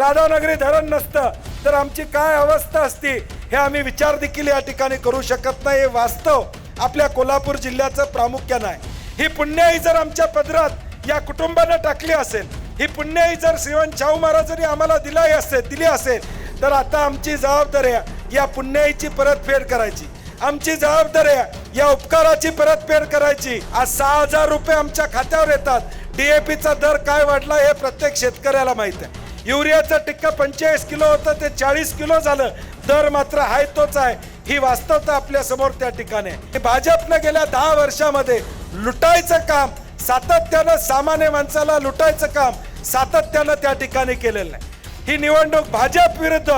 राधानगरी धरण नसतं तर आमची काय अवस्था असती हे आम्ही विचार देखील या ठिकाणी करू शकत नाही. हे वास्तव आपल्या कोल्हापूर जिल्ह्याचं प्रामुख्यानं आहे. ही पुण्याई जर आमच्या पदरात या कुटुंबानं टाकली असेल ही पुण्याई जर श्रीवंत शाहू महाराजांनी आम्हाला दिलाही असेल दिली असेल तर आता आमची जबाबदारी आहे या पुण्याईची परतफेड करायची. आमची जबाबदारी आहे या उपकाराची परतफेड करायची. आज सहा हजार रुपये आमच्या खात्यावर येतात. डीएपीचा दर काय वाढला हे प्रत्येक शेतकऱ्याला माहीत आहे. युरियाचा टिक्का पंचेचाळीस किलो होतं ते चाळीस किलो झालं. दर मात्र हाय तोच आहे. ही वास्तवता आपल्यासमोर त्या ठिकाणी. हे भाजपनं गेल्या दहा वर्षामध्ये लुटायचं काम सातत्यानं सामान्य माणसाला लुटायचं काम सातत्यानं त्या ठिकाणी केलेलं आहे ही निवडणूक भाजप विरुद्ध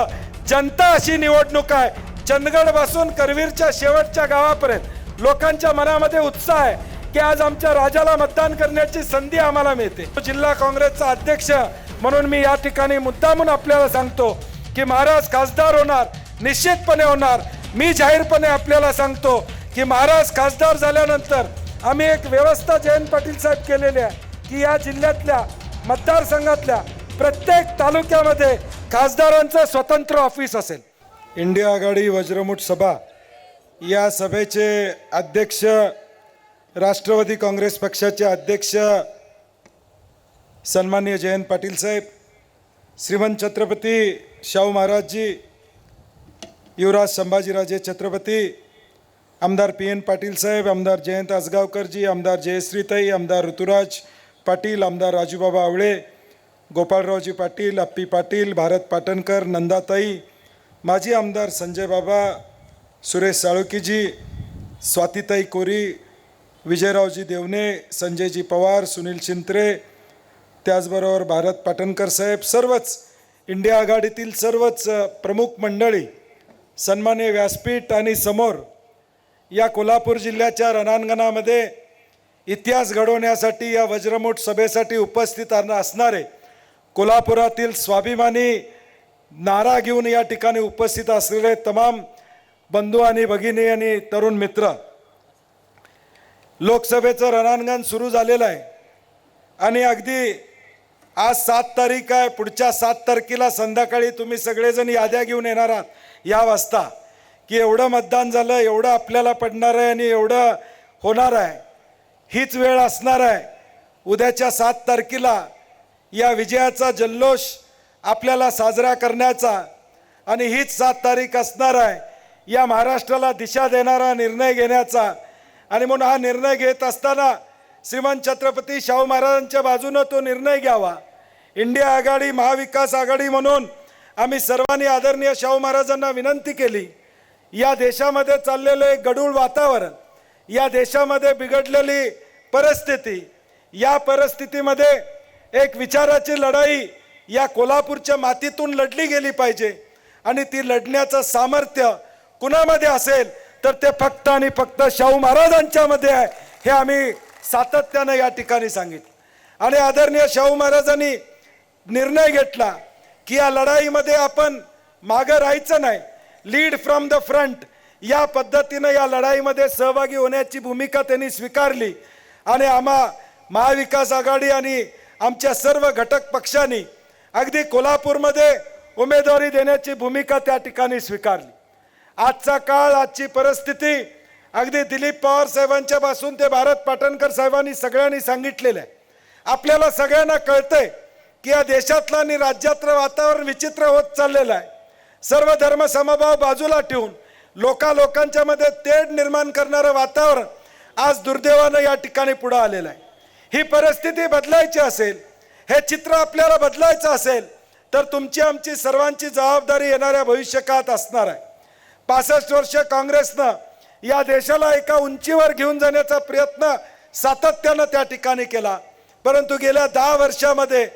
जनता अशी निवडणूक आहे. चंदगडपासून करवीरच्या शेवटच्या गावापर्यंत. लोकांच्या मनामध्ये उत्साह आहे की आज आमच्या राजाला मतदान करण्याची संधी आम्हाला मिळते. जिल्हा काँग्रेसचा अध्यक्ष म्हणून मी या ठिकाणी मुद्दामून आपल्याला सांगतो की महाराज खासदार होणार निश्चितपणे होणार. मी जाहीरपणे आपल्याला सांगतो की महाराज खासदार झाल्यानंतर आम्ही एक व्यवस्था जयंत पाटील साहेब केलेली आहे की या जिल्ह्यातल्या मतदारसंघातल्या प्रत्येक तालुक्यामध्ये खासदारांचं स्वतंत्र ऑफिस असेल. इंडिया आघाडी वज्रमुठ सभा या सभेचे अध्यक्ष राष्ट्रवादी काँग्रेस पक्षाचे अध्यक्ष सन्मान्य जयंत पाटील साहेब श्रीमंत छत्रपती शाहू महाराजजी युवराज संभाजीराजे छत्रपती आमदार पी एन पाटील साहेब आमदार जयंत आसगावकरजी आमदार जयश्रीताई आमदार ऋतुराज पाटील आमदार राजूबाबा आवळे गोपाळरावजी पाटील अप्पी पाटील भारत पाटणकर नंदाताई माजी आमदार संजय बाबा सुरेश साळुकीजी स्वातीताई कोरी विजयरावजी देवणे संजयजी पवार सुनील शिंत्रे त्याचबरोबर भारत पाटणकर साहेब सर्वच इंडिया आघाडीतील सर्वच प्रमुख मंडळी सन्मान्य व्यासपीठ आणि समोर या कोल्हापूर जिल्ह्याच्या रणांगणामध्ये इतिहास घडवण्यासाठी या वज्रमूठ सभेसाठी उपस्थित असणारे कोल्हापुरातील स्वाभिमानी नारा घेऊन या ठिकाणी उपस्थित असलेले तमाम बंधू आणि भगिनी आणि तरुण मित्र. लोकसभेचं रणांगण सुरू झालेलं आहे. आणि अगदी आज सात तारीख आहे. पुढच्या सात तारखेला संध्याकाळी तुम्ही सगळेजण याद्या घेऊन येणार आहात. या वाजता. की एवढं मतदान झालं एवढं आपल्याला पडणार आहे आणि एवढं होणार आहे. हीच वेळ असणार आहे. उद्याच्या सात तारखेला या विजयाचा जल्लोष आपल्याला साजरा करण्याचा आणि हीच सात तारीख असणार आहे. या महाराष्ट्राला दिशा देणारा निर्णय घेण्याचा. आणि म्हणून हा निर्णय घेत असताना श्रीमंत छत्रपती शाहू महाराजांच्या बाजूनं तो निर्णय घ्यावा. इंडिया आघाडी महाविकास आघाडी म्हणून आम्ही सर्वांनी आदरणीय शाहू महाराजांना विनंती केली. या देशामध्ये चाललेलं एक गडूळ वातावरण या देशामध्ये बिघडलेली परिस्थिती या परिस्थितीमध्ये एक विचाराची लढाई या कोल्हापूरच्या मातीतून लढली गेली पाहिजे आणि ती लढण्याचं सामर्थ्य कुणामध्ये असेल तर ते फक्त आणि फक्त शाहू महाराजांच्यामध्ये आहे. हे आम्ही सातत्यानं या ठिकाणी सांगितलं. आणि आदरणीय शाहू महाराजांनी निर्णय घेतला की या लढाईमध्ये आपण मागं राहायचं नाही. लीड फ्रॉम द फ्रंट या पद्धतीनं या लढाईमध्ये सहभागी होण्याची भूमिका त्यांनी स्वीकारली. आणि आम्हा महाविकास आघाडी आणि आमच्या सर्व घटक पक्षांनी अगदी कोल्हापूरमध्ये उमेदवारी देण्याची भूमिका त्या ठिकाणी स्वीकारली. आजचा काळ आजची परिस्थिती अगदी दिलीप पवार साहेबांच्या पासून ते भारत पाटणकर साहेबांनी सगळ्यांनी सांगितलेलं आहे. आपल्याला सगळ्यांना कळतंय की या देशातलं आणि राज्यातलं वातावरण विचित्र होत चाललेलं आहे. सर्व धर्म समभाव बाजूला ठेवून लोका लोकांच्या मध्ये तेढ निर्माण करणारं वातावरण आज दुर्दैवानं या ठिकाणी पुढं आलेलं आहे. ही परिस्थिती बदलायची असेल हे चित्र आपल्याला बदलायचं असेल तर तुमची आमची सर्वांची जबाबदारी येणाऱ्या भविष्यकाळात असणार आहे. पासष्ट वर्ष काँग्रेसनं या देशाला एका उंचीवर घेऊन जाण्याचा प्रयत्न सातत्यानं त्या ठिकाणी केला. परंतु गेल्या दहा वर्षामध्ये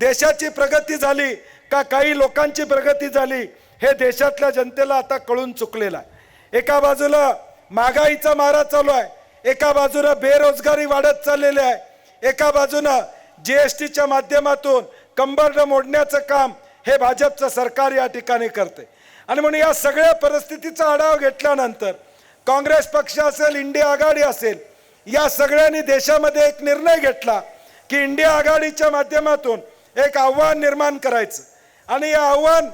देशाची प्रगती झाली का काही लोकांची प्रगती झाली हे देशातल्या जनतेला आता कळून चुकलेलं आहे. एका बाजूला महागाईचा मारा चालू आहे एका बाजूला बेरोजगारी वाढत चाललेली आहे एका बाजूनं जी एस टीच्या माध्यमातून कंबरड मोडण्याचं काम हे भाजपचं सरकार या ठिकाणी करते आणि म्हणून या सगळ्या परिस्थितीचा आढावा घेतल्यानंतर काँग्रेस पक्ष असेल इंडिया आघाडी असेल या सगळ्यांनी देशामध्ये एक निर्णय घेतला की इंडिया आघाडीच्या माध्यमातून एक आव्हान निर्माण करायचं. आणि हे आव्हान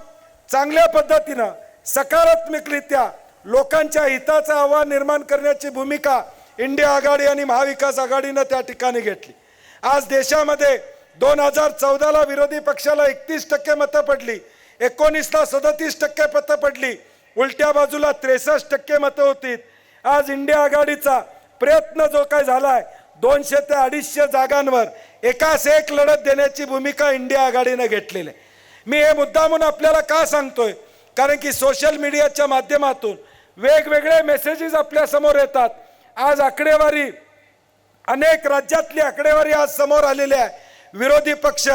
चांगल्या पद्धतीनं सकारात्मकरित्या लोकांच्या हिताचं आव्हान निर्माण करण्याची भूमिका इंडिया आघाडी आणि महाविकास आघाडीनं त्या ठिकाणी घेतली. आज देशामध्ये दोन हजार चौदाला विरोधी पक्षाला एकतीस टक्के मतं पडली एकोणीसला सदतीस टक्के मतं पडली उलट्या बाजूला त्रेसष्ट टक्के मतं होती आज इंडिया आघाडीचा प्रयत्न जो काय झालाय दोनशे ते अडीचशे जागांवर एकास एक लढत देण्याची भूमिका इंडिया आघाडीनं घेतलेली आहे. मी हे मुद्दामून आपल्याला का सांगतोय? कारण की सोशल मीडियाच्या माध्यमातून वेगवेगळे मेसेजेस आपल्यासमोर येतात. आज आकडेवारी अनेक राज्यातली आकडेवारी आज समोर आलेली आहे. विरोधी पक्ष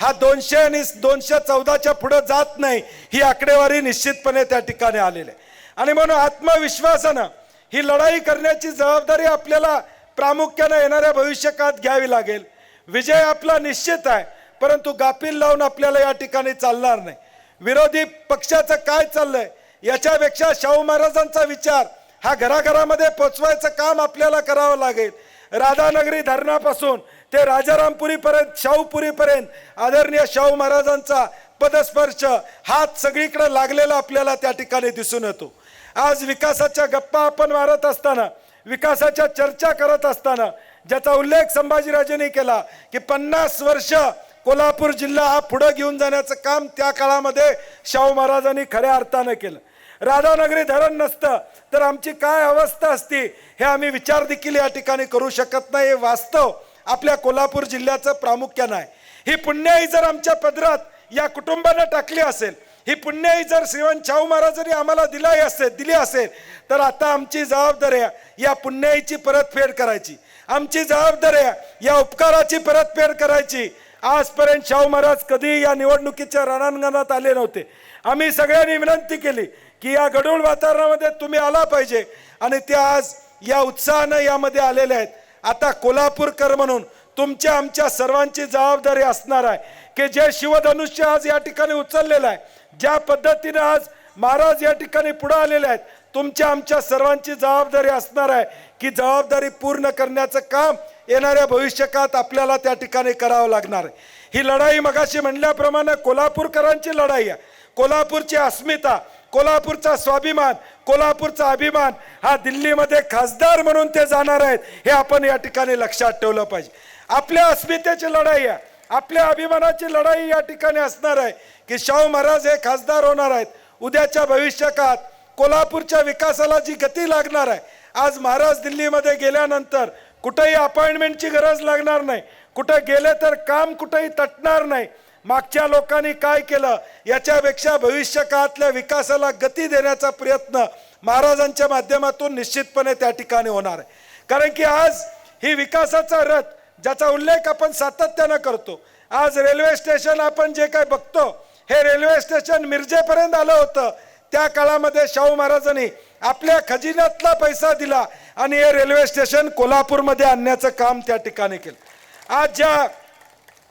हा दोनशे आणि दोनशे चौदाच्या पुढं जात नाही. ही आकडेवारी निश्चितपणे त्या ठिकाणी आलेली आहे. आणि म्हणून आत्मविश्वासानं ही लढाई करण्याची जबाबदारी आपल्याला प्रामुख्यानं येणाऱ्या भविष्यकाळात घ्यावी लागेल. विजय आपला निश्चित आहे परंतु गाफील लावून आपल्याला या ठिकाणी चालणार नाही. विरोधी पक्षाचं काय चाललंय याच्यापेक्षा शाहू महाराजांचा विचार हा घराघरामध्ये पोचवायचं काम आपल्याला करावं लागेल. राधानगरी धरणापासून ते राजारामपुरीपर्यंत शाहूपुरीपर्यंत आदरणीय शाहू महाराजांचा पदस्पर्श हात सगळीकडे लागलेला आपल्याला त्या ठिकाणी दिसून येतो. आज विकासाच्या गप्पा आपण मारत असताना विकासाच्या चर्चा करत असताना ज्याचा उल्लेख संभाजीराजेंनी केला की पन्नास वर्ष कोल्हापूर जिल्हा हा पुढं घेऊन जाण्याचं काम त्या काळामध्ये शाहू महाराजांनी खऱ्या अर्थानं केलं. राधानगरी धरण नसतं तर आमची काय अवस्था असती हे आम्ही विचार देखील या ठिकाणी करू शकत नाही. हे वास्तव आपल्या कोल्हापूर जिल्ह्याचं प्रामुख्यानं आहे. ही पुण्याई जर आमच्या पदरात या कुटुंबानं टाकली असेल ही पुण्याई जर श्रीवंत शाहू महाराजांनी आम्हाला दिलाही असेल दिली असेल तर आता आमची जबाबदारी या पुण्याईची परतफेड करायची. आमची जबाबदारी या उपकाराची परतफेड करायची. आजपर्यंत शाहू महाराज कधी या निवडणुकीच्या रणांगणात आले नव्हते. आम्ही सगळ्यांनी विनंती केली की या गडूळ वातावरणामध्ये तुम्ही आला पाहिजे आणि ते आज या उत्साहानं यामध्ये आलेले आहेत. आता कोल्हापूरकर म्हणून तुमच्या आमच्या सर्वांची जबाबदारी असणार आहे की जे शिवधनुष्य आज या ठिकाणी उचललेलं आहे ज्या पद्धतीने आज महाराज या ठिकाणी पुढे आलेले आहेत तुमच्या आमच्या सर्वांची जबाबदारी असणार आहे की जबाबदारी पूर्ण करण्याचं काम येणाऱ्या भविष्यकाळात आपल्याला त्या ठिकाणी करावं लागणार आहे. ही लढाई मगाशी म्हणल्याप्रमाणे कोल्हापूरकरांची लढाई आहे. कोल्हापूरची अस्मिता कोल्हापूरचा स्वाभिमान कोल्हापूरचा अभिमान हा दिल्लीमध्ये खासदार म्हणून ते जाणार आहेत हे आपण या ठिकाणी लक्षात ठेवलं पाहिजे. आपल्या अस्मितेची लढाई आहे आपल्या अभिमानाची लढाई या ठिकाणी असणार आहे की शाहू महाराज हे खासदार होणार आहेत. उद्याच्या भविष्यकाळात कोल्हापूरच्या विकासाला जी गती लागणार आहे आज महाराज दिल्लीमध्ये गेल्यानंतर कुठेही अपॉइंटमेंटची गरज लागणार नाही. कुठं गेले तर काम कुठेही तटणार नाही. मागच्या लोकांनी काय केलं? याच्यापेक्षा भविष्य काळातल्या विकासाला गती देण्याचा प्रयत्न महाराजांच्या माध्यमातून निश्चितपणे त्या ठिकाणी होणार आहे. कारण की आज ही विकासाचा रथ ज्याचा उल्लेख आपण सातत्यानं करतो आज रेल्वे स्टेशन आपण जे काय बघतो हे रेल्वे स्टेशन मिरजेपर्यंत आलं होतं. त्या काळामध्ये शाहू महाराजांनी आपल्या खजिन्यातला पैसा दिला आणि हे रेल्वे स्टेशन कोल्हापूरमध्ये आणण्याचं काम त्या ठिकाणी केलं. आज ज्या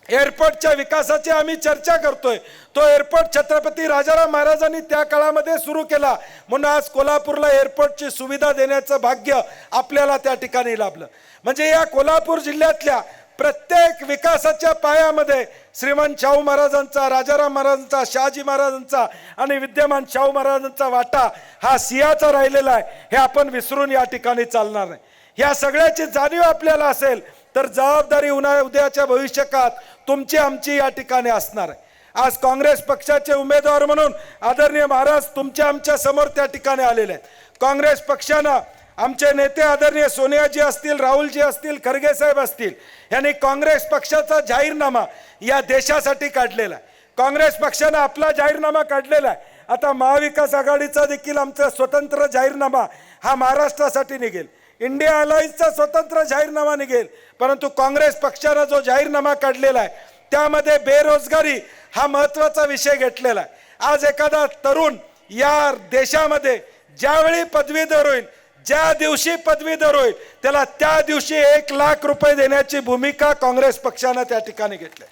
एअरपोर्टच्या विकासाची आम्ही चर्चा करतोय. तो एअरपोर्ट छत्रपती राजाराम महाराजांनी त्या काळामध्ये सुरू केला. म्हणून आज कोल्हापूरला एअरपोर्टची सुविधा देण्याचं भाग्य आपल्याला त्या ठिकाणी लाभलं. म्हणजे या कोल्हापूर जिल्ह्यातल्या प्रत्येक विकासाच्या पायामध्ये श्रीमान शाहू महाराजांचा राजाराम महाराजांचा शहाजी महाराजांचा आणि विद्यमान शाहू महाराजांचा वाटा हा सिंहाचा राहिलेला आहे. हे आपण विसरून या ठिकाणी चालणार नाही. या सगळ्याची जाणीव आपल्याला असेल तर जबाबदारी उन्हाळ्या उद्याच्या भविष्यकात तुमची आमची या ठिकाणी असणार आहे. आज काँग्रेस पक्षाचे उमेदवार म्हणून आदरणीय महाराज तुमच्या आमच्यासमोर त्या ठिकाणी आलेले आहेत. काँग्रेस पक्षानं आमचे नेते आदरणीय सोनियाजी असतील राहुलजी असतील खरगे साहेब असतील यांनी काँग्रेस पक्षाचा जाहीरनामा या देशासाठी काढलेला आहे. काँग्रेस पक्षानं आपला जाहीरनामा काढलेला आहे. आता महाविकास आघाडीचा देखील आमचा स्वतंत्र जाहीरनामा हा महाराष्ट्रासाठी निघेल. इंडिया अलायन्सचा स्वतंत्र जाहीरनामा निघेल. परंतु काँग्रेस पक्षानं जो जाहीरनामा काढलेला आहे त्यामध्ये बेरोजगारी हा महत्त्वाचा विषय घेतलेला आहे. आज एखादा तरुण या देशामध्ये ज्यावेळी पदवीधर होईल ज्या दिवशी पदवीधर होईल त्याला त्या दिवशी एक लाख रुपये देण्याची भूमिका काँग्रेस पक्षानं त्या ठिकाणी घेतली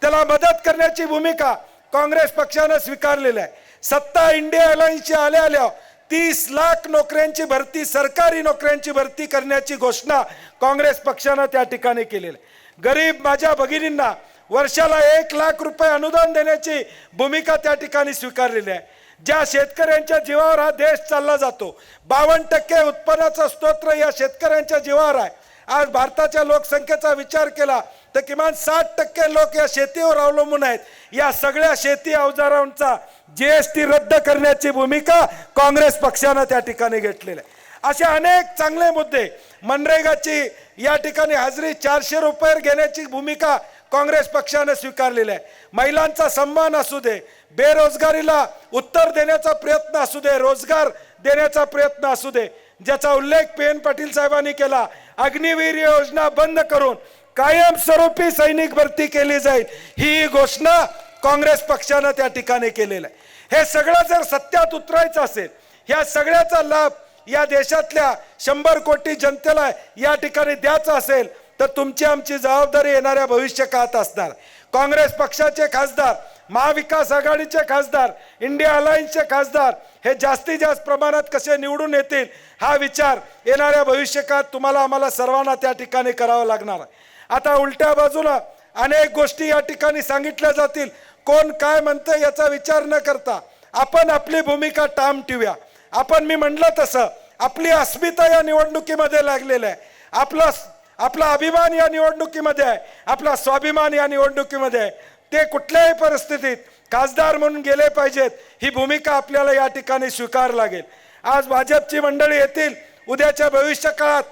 त्याला मदत करण्याची भूमिका काँग्रेस पक्षानं स्वीकारलेली आहे. सत्ता इंडिया अलायन्सची आल्या आल्या तीस लाख नोकऱ्यांची भरती सरकारी नोकऱ्यांची भरती करण्याची घोषणा काँग्रेस पक्षानं त्या ठिकाणी केलेली गरीब माझ्या भगिनींना वर्षाला एक लाख रुपये अनुदान देण्याची भूमिका त्या ठिकाणी स्वीकारलेली आहे. ज्या शेतकऱ्यांच्या जीवावर हा देश चालला जातो बावन्न टक्के उत्पन्नाचा स्तोत्र या शेतकऱ्यांच्या जीवावर आहे. आज भारताच्या लोकसंख्येचा विचार केला तर किमान साठ टक्के लोक या शेतीवर अवलंबून आहेत. या सगळ्या शेती अवजारांचा जीएसटी रद्द करण्याची भूमिका काँग्रेस पक्षानं त्या ठिकाणी घेतलेली आहे. असे अनेक चांगले मुद्दे मनरेगाची या ठिकाणी हजेरी चारशे रुपये घेण्याची भूमिका काँग्रेस पक्षानं स्वीकारलेली आहे. महिलांचा सन्मान असू दे बेरोजगारीला उत्तर देण्याचा प्रयत्न असू दे रोजगार देण्याचा प्रयत्न असू दे ज्याचा उल्लेख पी एन पाटील साहेबांनी केला अग्निवीर योजना बंद करून कायमस्वरूपी सैनिक भरती केली जाईल. ही घोषणा काँग्रेस पक्षानं त्या ठिकाणी केलेलं आहे. हे सगळं जर सत्यात उतरायचं असेल ह्या सगळ्याचा लाभ या देशातल्या शंभर कोटी जनतेला या ठिकाणी द्यायचा असेल तर तुमची आमची जबाबदारी येणाऱ्या भविष्य काळात असणार. काँग्रेस पक्षाचे खासदार महाविकास आघाडीचे खासदार इंडिया अलायन्सचे खासदार हे जास्तीत जास्त प्रमाणात कसे निवडून येतील हा विचार येणाऱ्या भविष्य काळात तुम्हाला आम्हाला सर्वांना त्या ठिकाणी करावा लागणार. आहे आता उलट्या बाजूला अनेक गोष्टी या ठिकाणी सांगितल्या जातील. कोण काय म्हणतं याचा विचार न करता आपण आपली भूमिका ठाम ठेवूया. आपण मी म्हणलं तसं आपली अस्मिता या निवडणुकीमध्ये लागलेलं आहे. आपला आपला अभिमान या निवडणुकीमध्ये आहे. आपला स्वाभिमान या निवडणुकीमध्ये आहे. ते कुठल्याही परिस्थितीत खासदार म्हणून गेले पाहिजेत ही भूमिका आपल्याला या ठिकाणी स्वीकार लागेल. आज भाजपची मंडळी येतील उद्याच्या भविष्य काळात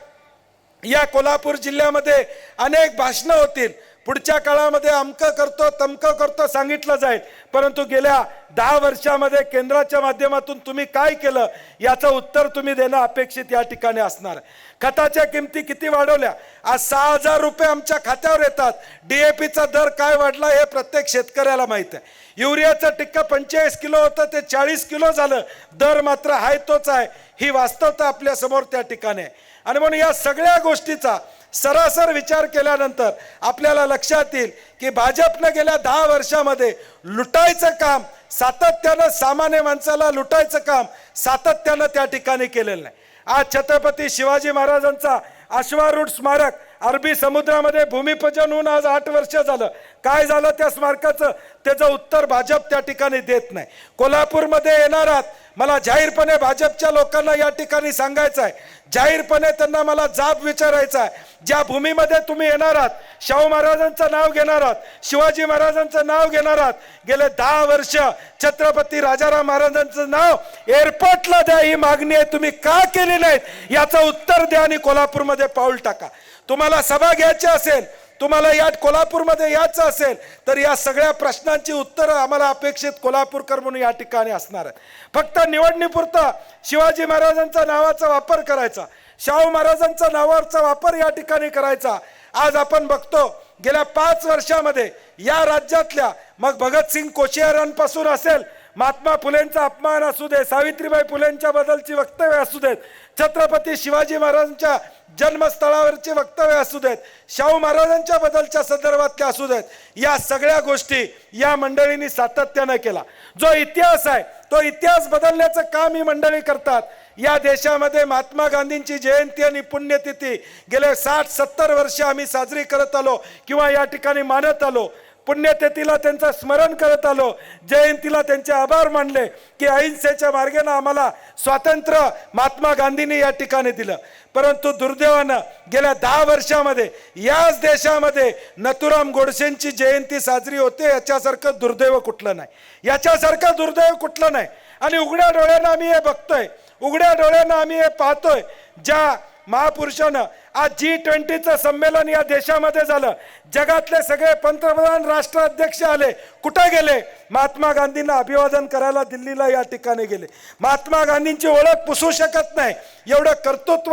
या कोल्हापूर जिल्ह्यामध्ये अनेक भाषणं होतील. पुढच्या काळामध्ये अमकं करतो तमकं करतो सांगितलं जाईल. परंतु गेल्या दहा वर्षामध्ये केंद्राच्या माध्यमातून तुम्ही काय केलं याचं उत्तर तुम्ही देणं अपेक्षित या ठिकाणी असणार. खताच्या किमती किती वाढवल्या? आज सहा हजार रुपये आमच्या खात्यावर येतात. डीएपीचा दर काय वाढला हे प्रत्येक शेतकऱ्याला माहीत आहे. युरियाचं टिक्का पंचेचाळीस किलो होतं ते चाळीस किलो झालं. दर मात्र हाय तोच आहे. ही वास्तवता आपल्यासमोर त्या ठिकाणी आहे. आणि म्हणून या सगळ्या गोष्टीचा सरासर विचार केल्यानंतर आपल्याला लक्षात येईल की भाजपनं गेल्या दहा वर्षामध्ये लुटायचं काम सातत्यानं सामान्य माणसाला लुटायचं काम सातत्यानं त्या ठिकाणी केलेलं नाही. आज छत्रपती शिवाजी महाराजांचा अश्वारूढ स्मारक अरबी समुद्रामध्ये भूमिपूजन होऊन आज आठ वर्ष झालं. काय झालं त्या स्मारकाचं? त्याचं उत्तर भाजप त्या ठिकाणी देत नाही. कोल्हापूरमध्ये येणारात मला जाहीरपणे भाजपच्या लोकांना या ठिकाणी सांगायचं आहे. जाहीरपणे त्यांना मला जाब विचारायचा आहे. ज्या भूमीमध्ये तुम्ही येणार आहात शाहू महाराजांचं नाव घेणार आहात शिवाजी महाराजांचं नाव घेणार आहात गेले दहा वर्ष छत्रपती राजाराम महाराजांचं नाव एअरपोर्टला द्या ही मागणी आहे. तुम्ही का केली नाहीत? याचं उत्तर द्या आणि कोल्हापूरमध्ये पाऊल टाका. तुम्हाला सभा घ्यायची असेल तुम्हाला या कोल्हापूरमध्ये यायचं असेल तर या सगळ्या प्रश्नांची उत्तरं आम्हाला अपेक्षित कोल्हापूरकर म्हणून या ठिकाणी असणार आहे फक्त निवडणीपुरता शिवाजी महाराजांचा नावाचा वापर करायचा शाहू महाराजांचा नावाचा वापर या ठिकाणी करायचा. आज आपण बघतो गेल्या पाच वर्षामध्ये या राज्यातल्या मग भगतसिंग कोशियारांपासून असेल महात्मा फुलेंचा अपमान असू दे सावित्रीबाई फुलेंच्या बद्दलची वक्तव्य असू देत छत्रपती शिवाजी महाराजांच्या जन्मस्थळावरची वक्तव्य असू देत शाहू महाराजांच्या बद्दलच्या संदर्भातल्या असू देत या सगळ्या गोष्टी या मंडळींनी सातत्यानं केला. जो इतिहास आहे तो इतिहास बदलण्याचं काम ही मंडळी करतात. या देशामध्ये महात्मा गांधींची जयंती आणि पुण्यतिथी गेले साठ सत्तर वर्ष आम्ही साजरी करत आलो किंवा या ठिकाणी मानत आलो. पुण्यतिथीला त्यांचं स्मरण करत आलो. जयंतीला त्यांचे आभार मानले की अहिंसेच्या मार्गाने आम्हाला स्वातंत्र्य महात्मा गांधींनी या ठिकाणी दिलं. परंतु दुर्दैवानं गेल्या दहा वर्षामध्ये याच देशामध्ये नथुराम गोडसेंची जयंती साजरी होते याच्यासारखं दुर्दैव कुठलं नाही. याच्यासारखं दुर्दैव कुठलं नाही. आणि उघड्या डोळ्यानं आम्ही हे बघतोय. उघड्या डोळ्यानं आम्ही हे पाहतोय. ज्या महापुरुषानं आज जी ट्वेंटीचं संमेलन या देशामध्ये झालं. जगातले सगळे पंतप्रधान राष्ट्राध्यक्ष आले. कुठे गेले? महात्मा गांधींना अभिवादन करायला दिल्लीला या ठिकाणी गेले. महात्मा गांधींची ओळख पुसू शकत नाही. एवढं कर्तृत्व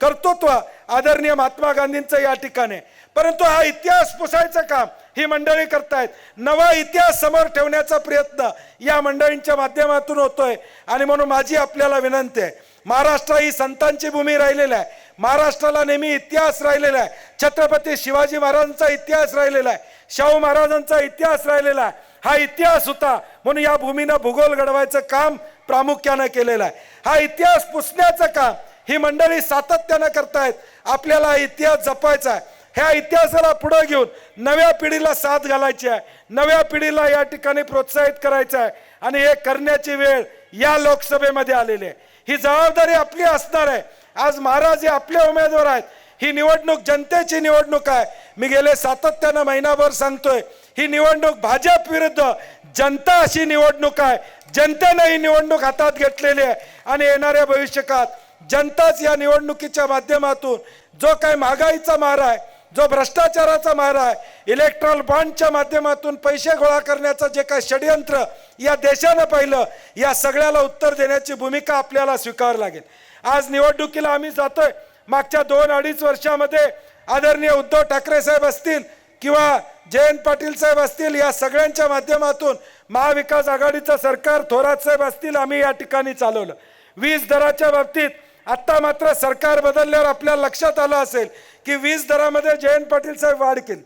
कर्तृत्व आदरणीय महात्मा गांधींचं या ठिकाणी. परंतु हा इतिहास पुसायचं काम ही मंडळी करतायत. नवा इतिहास समोर ठेवण्याचा प्रयत्न या मंडळींच्या माध्यमातून होतोय. आणि म्हणून माझी आपल्याला विनंती आहे महाराष्ट्र ही संतांची भूमी राहिलेली आहे. महाराष्ट्राला नेहमी इतिहास राहिलेला आहे. छत्रपती शिवाजी महाराजांचा इतिहास राहिलेला आहे. शाहू महाराजांचा इतिहास राहिलेला आहे. हा इतिहास होता. म्हणून या भूमीनं भूगोल घडवायचं काम प्रामुख्यानं केलेलं आहे. हा इतिहास पुसण्याचं काम ही मंडळी सातत्यानं करतायत. आपल्याला हा इतिहास जपायचा आहे. ह्या इतिहासाला पुढे घेऊन नव्या पिढीला साथ घालायची आहे. नव्या पिढीला या ठिकाणी प्रोत्साहित करायचं आहे. आणि हे करण्याची वेळ या लोकसभेमध्ये आलेली आहे. ही जबाबदारी आपली असणार आहे. आज महाराज हे आपले उमेदवार आहेत. ही निवडणूक जनतेची निवडणूक आहे. मी गेले सातत्यानं महिनाभर सांगतोय ही निवडणूक भाजप विरुद्ध जनता अशी निवडणूक आहे. जनतेनं ही निवडणूक हातात घेतलेली आहे. आणि येणाऱ्या भविष्यकाळात जनताच या निवडणुकीच्या माध्यमातून जो काही महागाईचा मारा आहे जो भ्रष्टाचाराचा मारा आहे इलेक्ट्रॉल बॉन्डच्या माध्यमातून पैसे गोळा करण्याचं जे काही षडयंत्र या देशानं पाहिलं या सगळ्याला उत्तर देण्याची भूमिका आपल्याला स्वीकारावी लागेल. आज निवडणुकीला आम्ही जातोय. मागच्या दोन अडीच वर्षामध्ये आदरणीय उद्धव ठाकरे साहेब असतील किंवा जयंत पाटील साहेब असतील या सगळ्यांच्या माध्यमातून महाविकास आघाडीचं सरकार थोरात साहेब असतील आम्ही या ठिकाणी चालवलं. वीज दराच्या बाबतीत आत्ता मात्र सरकार बदलल्यावर आपल्या लक्षात आलं असेल की वीज दरामध्ये जयंत पाटील साहेब वाढ केली.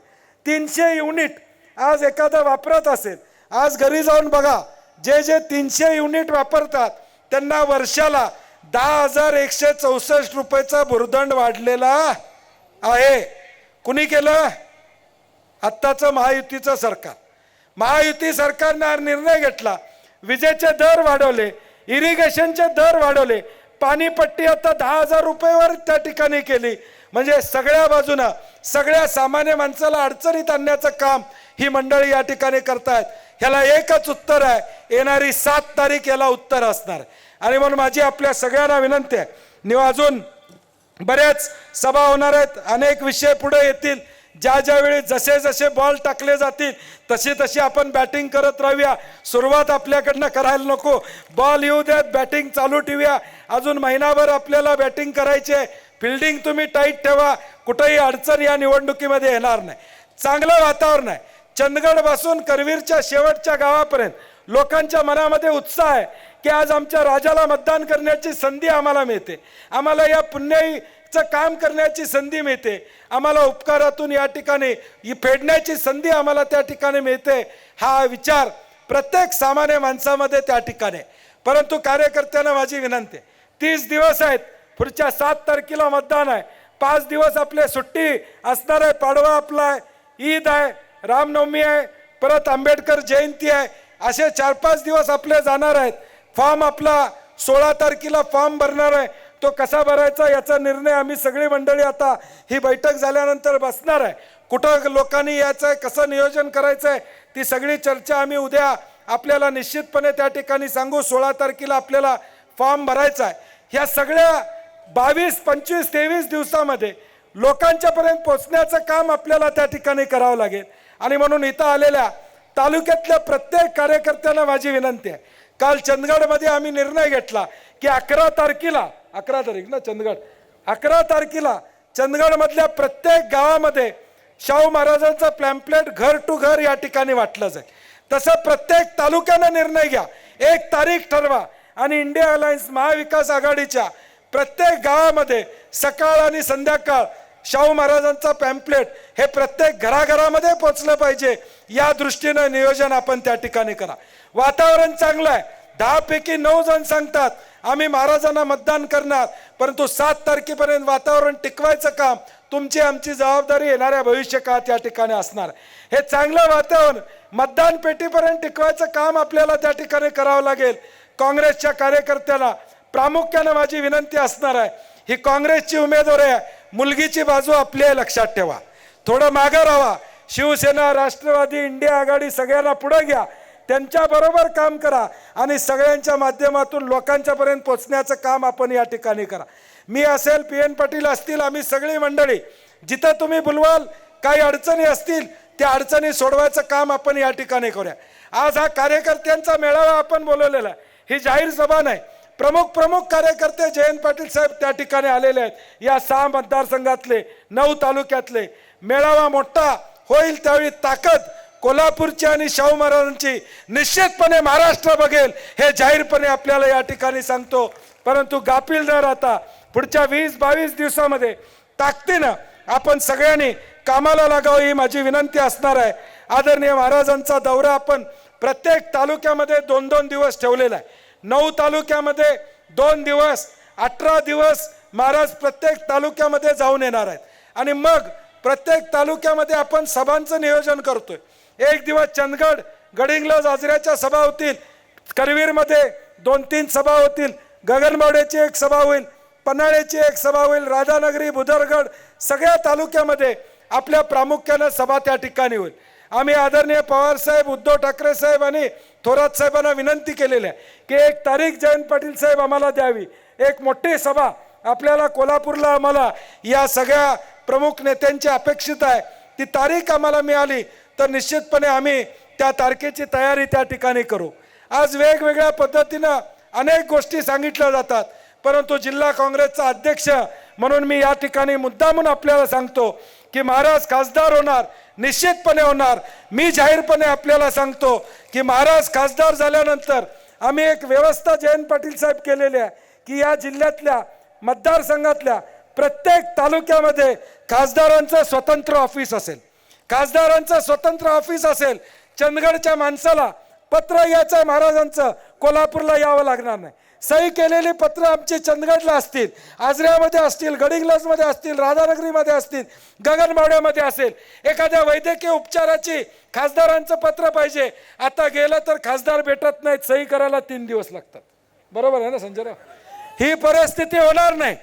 तीनशे युनिट आज एखादा वापरत असेल आज घरी जाऊन बघा जे जे तीनशे युनिट वापरतात त्यांना वर्षाला दहा हजार एकशे चौसष्ट रुपयेचा भुर्दंड वाढलेला आहे. कुणी केलं? आत्ताचं महायुतीचं सरकार. महायुती सरकारनं निर्णय घेतला. विजेचे दर वाढवले इरिगेशनचे दर वाढवले पाणीपट्टी आता दहा हजार रुपयेवर त्या ठिकाणी केली. म्हणजे सगळ्या बाजूनं सगळ्या सामान्य माणसाला अडचणीत आणण्याचं काम ही मंडळी या ठिकाणी करतायत. ह्याला एकच उत्तर आहे येणारी सात तारीख याला उत्तर असणार. आणि म्हणून माझी आपल्या सगळ्यांना विनंती आहे नि अजून बऱ्याच सभा होणार आहेत अनेक विषय पुढे येतील. ज्या ज्यावेळी जसे जसे बॉल टाकले जातील तशी तशी आपण बॅटिंग करत राहूया. सुरुवात आपल्याकडनं करायला नको. बॉल येऊ द्यात बॅटिंग चालू ठेवूया. अजून महिनाभर आपल्याला बॅटिंग करायची आहे. फिल्डिंग तुम्ही टाईट ठेवा. कुठंही अडचण या निवडणुकीमध्ये येणार नाही. चांगलं वातावरण आहे. चंदगडपासून करवीरच्या शेवटच्या गावापर्यंत लोकांच्या मनामध्ये उत्साह आहे की आज आमच्या राजाला मतदान करण्याची संधी आम्हाला मिळते. आम्हाला या काम करण्याची संधी मिळते. आम्हाला उपकारातून या ठिकाणी ही फेडण्याची संधी आम्हाला त्या ठिकाणी मिळते हा विचार प्रत्येक सामान्य माणसामध्ये त्या ठिकाणी आहे. परंतु कार्यकर्त्यांना माझी विनंती आहे तीस दिवस आहेत पुढच्या सात तारखेला मतदान आहे. पाच दिवस आपले सुट्टी असणार आहे पाडवा आपला आहे ईद आहे रामनवमी आहे परत आंबेडकर जयंती आहे. असे चार पाच दिवस आपले जाणार आहेत. फॉर्म आपला सोळा तारखेला फॉर्म भरणार आहे. तो कसा भरायचा याचा निर्णय आम्ही सगळी मंडळी आता ही बैठक झाल्यानंतर बसणार आहे. कुठं लोकांनी यायचं आहे कसं नियोजन करायचं आहे ती सगळी चर्चा आम्ही उद्या आपल्याला निश्चितपणे त्या ठिकाणी सांगू. सोळा तारखेला आपल्याला फॉर्म भरायचा आहे. ह्या सगळ्या बावीस पंचवीस तेवीस दिवसामध्ये लोकांच्यापर्यंत पोचण्याचं काम आपल्याला त्या ठिकाणी करावं लागेल. आणि म्हणून इथं आलेल्या तालुक्यातल्या प्रत्येक कार्यकर्त्यांना माझी विनंती आहे. काल चंदगडमध्ये आम्ही निर्णय घेतला की अकरा तारखेला अकरा तारीख ना चंदगड. अकरा तारखेला चंदगडमधल्या प्रत्येक गावामध्ये शाहू महाराजांचं प्लॅम्पलेट घर टू घर या ठिकाणी वाटलं जाईल. तसं प्रत्येक तालुक्यानं निर्णय घ्या. एक तारीख ठरवा. आणि इंडिया अलायन्स महाविकास आघाडीच्या प्रत्येक गावामध्ये सकाळ आणि संध्याकाळ शाहू महाराजांचा पॅम्पलेट हे प्रत्येक घराघरामध्ये पोचलं पाहिजे. या दृष्टीनं नियोजन आपण त्या ठिकाणी करा. वातावरण चांगलं आहे. दहापैकी नऊ जण सांगतात आम्ही महाराजांना मतदान करणार परंतु सात तारखेपर्यंत वातावरण टिकवायचं काम तुमची आमची जबाबदारी येणाऱ्या भविष्य काळात या ठिकाणी असणार. हे चांगलं वातावरण मतदान पेटीपर्यंत टिकवायचं काम आपल्याला त्या ठिकाणी करावं लागेल. काँग्रेसच्या कार्यकर्त्याला प्रामुख्यानं माझी विनंती असणार आहे ही काँग्रेसची उमेदवार आहे मुलगीची बाजू आपली आहे लक्षात ठेवा. थोडं मागं राहा. शिवसेना राष्ट्रवादी इंडिया आघाडी सगळ्यांना पुढं घ्या. त्यांच्या बरोबर काम करा आणि सगळ्यांच्या माध्यमातून लोकांच्यापर्यंत पोचण्याचं काम आपण या ठिकाणी करा. मी असेल पी एन पाटील असतील आम्ही सगळी मंडळी जिथं तुम्ही बोलवाल काही अडचणी असतील त्या अडचणी सोडवायचं काम आपण या ठिकाणी करूया. आज हा कार्यकर्त्यांचा मेळावा आपण बोलवलेला ही जाहीर सभा नाही. प्रमुख प्रमुख कार्यकर्ते जयंत पाटील साहेब त्या ठिकाणी आलेले आहेत. या सहा मतदारसंघातले नऊ तालुक्यातले. मेळावा मोठा होईल त्यावेळी ताकद कोल्हापूरची आणि शाहू महाराजांची निश्चितपणे महाराष्ट्र बघेल हे जाहीरपणे आपल्याला या ठिकाणी सांगतो. परंतु गाफील न राहता पुढच्या वीस बावीस दिवसामध्ये ताकदीनं आपण सगळ्यांनी कामाला लागावं ही माझी विनंती असणार आहे. आदरणीय महाराजांचा दौरा आपण प्रत्येक तालुक्यामध्ये दोन दोन दिवस ठेवलेला आहे. नऊ तालुक्यामध्ये दोन दिवस अठरा दिवस महाराज प्रत्येक तालुक्यामध्ये जाऊन येणार आहेत. आणि मग प्रत्येक तालुक्यामध्ये आपण सभांचं नियोजन करतोय. एक दिवस चंदगड गडिंग्लज आजऱ्याच्या सभा होतील. करवीरमध्ये दोन तीन सभा होतील. गगनबावड्याची एक सभा होईल पन्हाळ्याची एक सभा होईल राधानगरी बुधरगड सगळ्या तालुक्यामध्ये आपल्या प्रामुख्यानं सभा त्या ठिकाणी होईल. आम्ही आदरणीय पवारसाहेब उद्धव ठाकरे साहेब आणि थोरात साहेबांना विनंती केलेली आहे की एक तारीख जयंत पाटील साहेब आम्हाला द्यावी. एक मोठी सभा आपल्याला कोल्हापूरला आम्हाला या सगळ्या प्रमुख नेत्यांची अपेक्षित आहे. ती तारीख आम्हाला मिळाली. तर निश्चितपणे आम्ही त्या तारखेची तयारी त्या ठिकाणी करू. आज वेगवेगळ्या पद्धतीनं अनेक गोष्टी सांगितल्या जातात परंतु जिल्हा काँग्रेसचा अध्यक्ष म्हणून मी या ठिकाणी मुद्दामून आपल्याला सांगतो की महाराज खासदार होणार निश्चितपणे होणार. मी जाहीरपणे आपल्याला सांगतो की महाराज खासदार झाल्यानंतर आम्ही एक व्यवस्था जयंत पाटील साहेब केलेली आहे की या जिल्ह्यातल्या मतदारसंघातल्या प्रत्येक तालुक्यामध्ये खासदारांचं स्वतंत्र ऑफिस असेल. खासदारांचं स्वतंत्र ऑफिस असेल चंदगडच्या माणसाला पत्र यायचं महाराजांचं कोल्हापूरला यावं लागणार नाही. सही केलेली पत्र आमची चंदगडला असतील आजऱ्यामध्ये असतील गडिंग्लजमध्ये असतील राधानगरीमध्ये असतील गगनबावड्यामध्ये असेल. एखाद्या वैद्यकीय उपचाराची खासदारांचं पत्र पाहिजे. आता गेलं तर खासदार भेटत नाहीत सही करायला तीन दिवस लागतात. बरोबर आहे ना संजयराव ही परिस्थिती होणार नाही.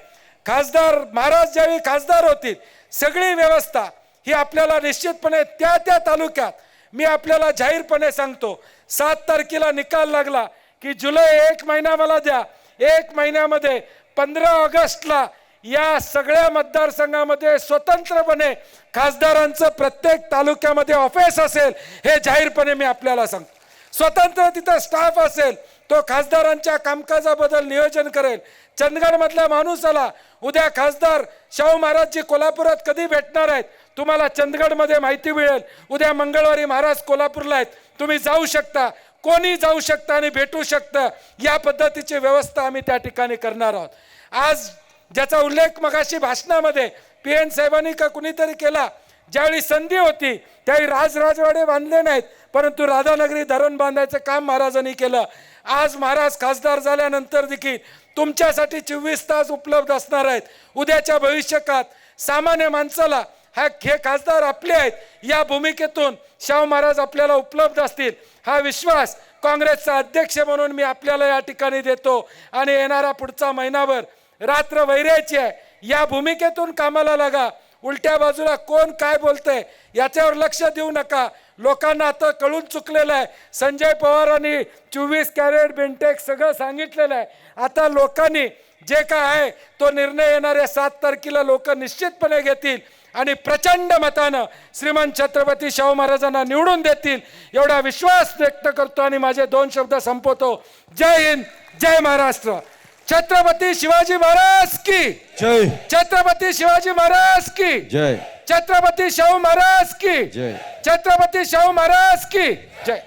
खासदार महाराज ज्यावेळी खासदार होतील सगळी व्यवस्था ही आपल्याला निश्चितपणे त्या त्या तालुक्यात मी आपल्याला जाहीरपणे सांगतो. सात तारखेला निकाल लागला की जुलै एक महिना मला द्या. एक महिन्यामध्ये पंधरा ऑगस्टला या सगळ्या मतदारसंघामध्ये स्वतंत्रपणे खासदारांचं प्रत्येक तालुक्यामध्ये ऑफिस असेल हे जाहीरपणे मी आपल्याला सांगतो. स्वतंत्र तिथं स्टाफ असेल तो खासदारांच्या कामकाजाबद्दल नियोजन करेल. चंदगडमधल्या माणूसाला उद्या खासदार शाहू महाराजजी कोल्हापुरात कधी भेटणार आहेत? तुम्हाला चंदगडमध्ये माहिती मिळेल. उद्या मंगळवारी महाराज कोल्हापूरला आहेत. तुम्ही जाऊ शकता. कोणी जाऊ शकता आणि भेटू शकतं. या पद्धतीची व्यवस्था आम्ही त्या ठिकाणी करणार आहोत. आज ज्याचा उल्लेख मगाशी भाषणामध्ये पी एन साहेबांनी का कुणीतरी केला ज्यावेळी संधी होती त्यावेळी राजराजवाडे बांधले नाहीत परंतु राधानगरी धरण बांधायचं काम महाराजांनी केलं. आज महाराज खासदार झाल्यानंतर देखील तुमच्यासाठी चोवीस तास उपलब्ध असणार आहेत. उद्याच्या भविष्यकात सामान्य माणसाला हा हे खासदार आपले आहेत. या भूमिकेतून शाहू महाराज आपल्याला उपलब्ध असतील. हा विश्वास काँग्रेसचा अध्यक्ष म्हणून मी आपल्याला या ठिकाणी देतो. आणि येणारा पुढचा महिनाभर रात्र वैरायची आहे. या भूमिकेतून कामाला लागा. उलट्या बाजूला कोण काय बोलतंय याच्यावर लक्ष देऊ नका. लोकांना आता कळून चुकलेलं आहे. संजय पवारांनी चोवीस कॅरेट बेंटेक सगळं सांगितलेलं आहे. आता लोकांनी जे काय आहे तो निर्णय येणाऱ्या सात तारखेला लोक निश्चितपणे घेतील. आणि प्रचंड मतानं श्रीमान छत्रपती शाहू महाराजांना निवडून देतील एवढा विश्वास व्यक्त करतो आणि माझे दोन शब्द संपवतो. जय हिंद जय महाराष्ट्र. छत्रपती शिवाजी महाराज की? जय. छत्रपती शिवाजी महाराज की? जय. छत्रपती शाहू महाराज की? जय. छत्रपती शाहू महाराज की? जय.